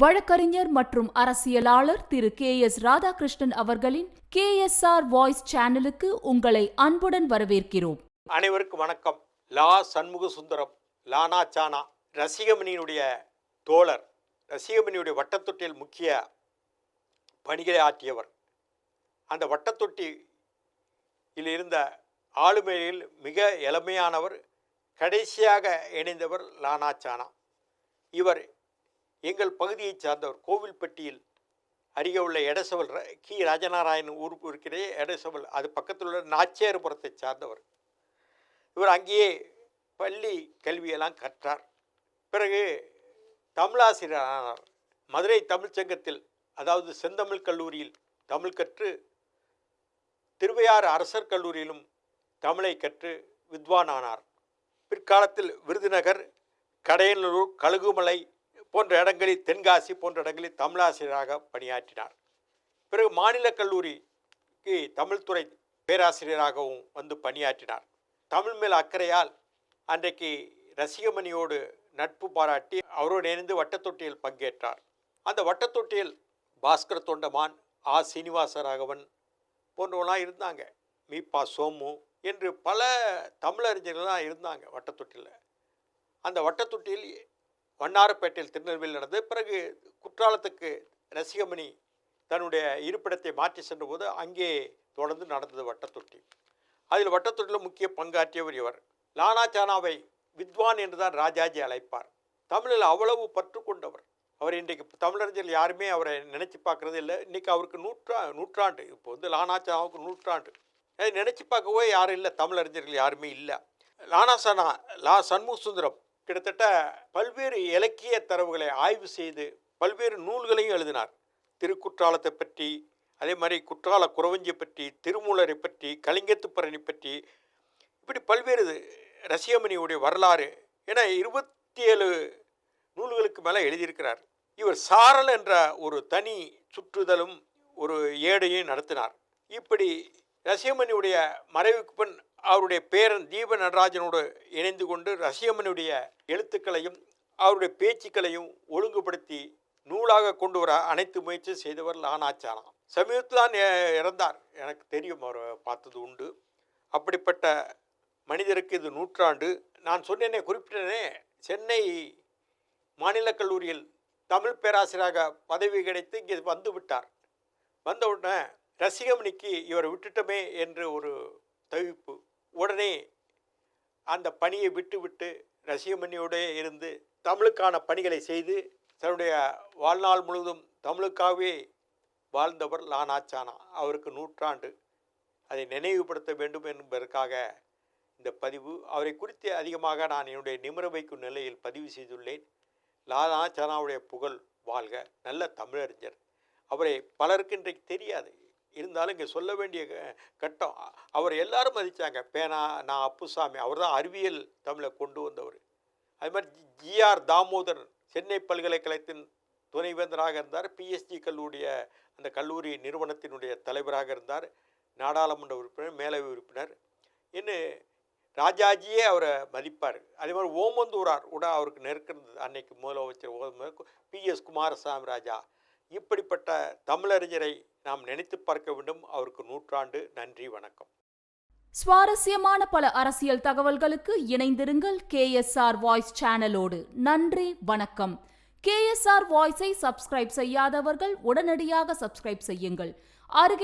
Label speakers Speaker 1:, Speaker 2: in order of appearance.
Speaker 1: வழக்கறிஞர் மற்றும் அரசியலாளர் திரு கே எஸ் ராதாகிருஷ்ணன் அவர்களின் கே எஸ் ஆர் வாய்ஸ் சேனலுக்கு உங்களை அன்புடன் வரவேற்கிறோம்.
Speaker 2: அனைவருக்கும் வணக்கம். லா சண்முக சுந்தரம் லானா சானா ரசிகமணியினுடைய தோழர் ரசிகமணியுடைய வட்டத்தொட்டியில் முக்கிய பணிகளை ஆற்றியவர். அந்த வட்டத்தொட்டியில் இருந்த ஆளுமையில் மிக இளமையானவர் கடைசியாக இணைந்தவர் லானா சானா இவர் எங்கள் பகுதியைச் சார்ந்தவர் கோவில்பட்டியில் அருகே உள்ள எடசவல் ர- கி. ராஜநாராயணன் ஊருக்கு இருக்கிற எடசவல். அது பக்கத்தில் உள்ள நாச்சேறுபுரத்தை சார்ந்தவர். இவர் அங்கேயே பள்ளி கல்வியெல்லாம் கற்றார். பிறகு தமிழாசிரியர் ஆனார் மதுரை தமிழ்ச்சங்கத்தில் அதாவது செந்தமிழ் கல்லூரியில் தமிழ் கற்று திருவையாறு அரசர் கல்லூரியிலும் தமிழை கற்று வித்வான் ஆனார் பிற்காலத்தில் விருதுநகர் கடையனூர் கழுகுமலை போன்ற இடங்களில் தென்காசி போன்ற இடங்களில் தமிழாசிரியராக பணியாற்றினார். பிறகு மாநில கல்லூரிக்கு தமிழ்துறை பேராசிரியராகவும் வந்து பணியாற்றினார். தமிழ் மேல் அக்கறையால் அன்றைக்கு ரசிகமணியோடு நட்பு பாராட்டி அவரோடு இணைந்து வட்டத்தொட்டியில் பங்கேற்றார். அந்த வட்டத்தொட்டியில் பாஸ்கர தொண்டமான் ஆ. சீனிவாசராகவன் போன்றவங்களாம் இருந்தாங்க. மீப்பா சோமு என்று பல தமிழறிஞர்கள்லாம் இருந்தாங்க வட்டத்தொட்டியில். அந்த வட்டத்தொட்டியில் வண்ணாரப்பேட்டையில் திருநெல்வேலியில் நடந்தது பிறகு குற்றாலத்துக்கு ரசிகமணி தன்னுடைய இருப்பிடத்தை மாற்றி சென்றபோது அங்கே தொடர்ந்து நடந்தது வட்டத்தொட்டி. அதில் வட்டத்தொட்டியில் முக்கிய பங்காற்றியவர் இவர். லானா சானாவை வித்வான் என்றுதான் ராஜாஜி அழைப்பார். தமிழில் அவ்வளவு பற்று கொண்டவர். அவர் இன்றைக்கு தமிழறிஞர்கள் யாருமே அவரை நினைச்சு பார்க்கறது இல்லை. இன்றைக்கி அவருக்கு நூற்றா நூற்றாண்டு. இப்போ வந்து லானா சானாவுக்கு நூற்றாண்டு. அதை நினச்சி பார்க்கவே யாரும் இல்லை. தமிழறிஞர்கள் யாருமே இல்லை. லானா சானா லா சண்முக சுந்தரம் கிட்டத்தட்ட பல்வேறு இலக்கிய தரவுகளை ஆய்வு செய்து பல்வேறு நூல்களையும் எழுதினார். திருக்குற்றாலத்தை பற்றி அதே மாதிரி குற்றால குறவஞ்சி பற்றி திருமூலரை பற்றி கலிங்கத்துப்பரணி பற்றி இப்படி பல்வேறு ரசிகமணியுடைய வரலாறு என இருபத்தி ஏழு நூல்களுக்கு மேலே எழுதியிருக்கிறார். இவர் சாரல் என்ற ஒரு தனி சுற்றுதலும் ஒரு ஏடையும் நடத்தினார். இப்படி ரசிகமணியுடைய மறைவுக்கு பின் அவருடைய பேரன் தீப நடராஜனோடு இணைந்து கொண்டு ரசிகமனுடைய எழுத்துக்களையும் அவருடைய பேச்சுக்களையும் ஒழுங்குபடுத்தி நூலாக கொண்டு வர அனைத்து முயற்சி செய்தவர் லானாச்சானா சமீபத்தில் தான் இறந்தார். எனக்கு தெரியும் அவரை பார்த்தது உண்டு. அப்படிப்பட்ட மனிதருக்கு இது நூற்றாண்டு. நான் சொன்னேனே குறிப்பிட்டனே சென்னை மாநில கல்லூரியில் தமிழ் பேராசிரியராக பதவி கிடைத்து இங்கே வந்து விட்டார். வந்த உடனே ரசிகமணிக்கு இவரை விட்டுட்டோமே என்று ஒரு தவிப்பு உடனே அந்த பணியை விட்டுவிட்டு விட்டு ரசிகமணியோடே இருந்து தமிழுக்கான பணிகளை செய்து தன்னுடைய வாழ்நாள் முழுவதும் தமிழுக்காகவே வாழ்ந்தவர் லானாச்சானா. அவருக்கு நூற்றாண்டு. அதை நினைவுபடுத்த வேண்டும் என்பதற்காக இந்த பதிவு. அவரை குறித்து அதிகமாக நான் என்னுடைய நிமிர வைக்கும் நிலையில் பதிவு செய்துள்ளேன். லானாச்சானாவுடைய புகழ் வாழ்க. நல்ல தமிழறிஞர். அவரை பலருக்கு இன்றைக்கு தெரியாது. இருந்தாலும் இங்கே சொல்ல வேண்டிய கட்டம். அவர் எல்லாரும் மதித்தாங்க பேனா நான் அப்புசாமி. அவர் தான் அறிவியல் தமிழை கொண்டு வந்தவர். அது மாதிரி ஜிஆர் தாமோதரன் சென்னை பல்கலைக்கழகத்தின் துணைவேந்தராக இருந்தார். பிஎஸ்ஜி கல்லூரிய அந்த கல்லூரி நிறுவனத்தினுடைய தலைவராக இருந்தார். நாடாளுமன்ற உறுப்பினர் மேலவை உறுப்பினர். இன்னும் ராஜாஜியே அவரை மதிப்பார். அதே மாதிரி ஓமந்தூரார் கூட அவருக்கு நெருக்கிறது அன்னைக்கு முதலமைச்சர் பி. பிஎஸ் குமாரசாமி ராஜா. இப்படிப்பட்ட தமிழறிஞரை நாம் நினைத்து பார்க்க வேண்டும். அவருக்கு நூற்றாண்டு. நன்றி வணக்கம்.
Speaker 1: சுவாரஸ்யமான பல அரசியல் தகவல்களுக்கு இணைந்திருங்கள் கே எஸ் ஆர் வாய்ஸ் சேனலோடு. நன்றி வணக்கம். கே எஸ் ஆர் வாய்ஸை சப்ஸ்கிரைப் செய்யாதவர்கள் உடனடியாக சப்ஸ்கிரைப் செய்யுங்கள். அருகே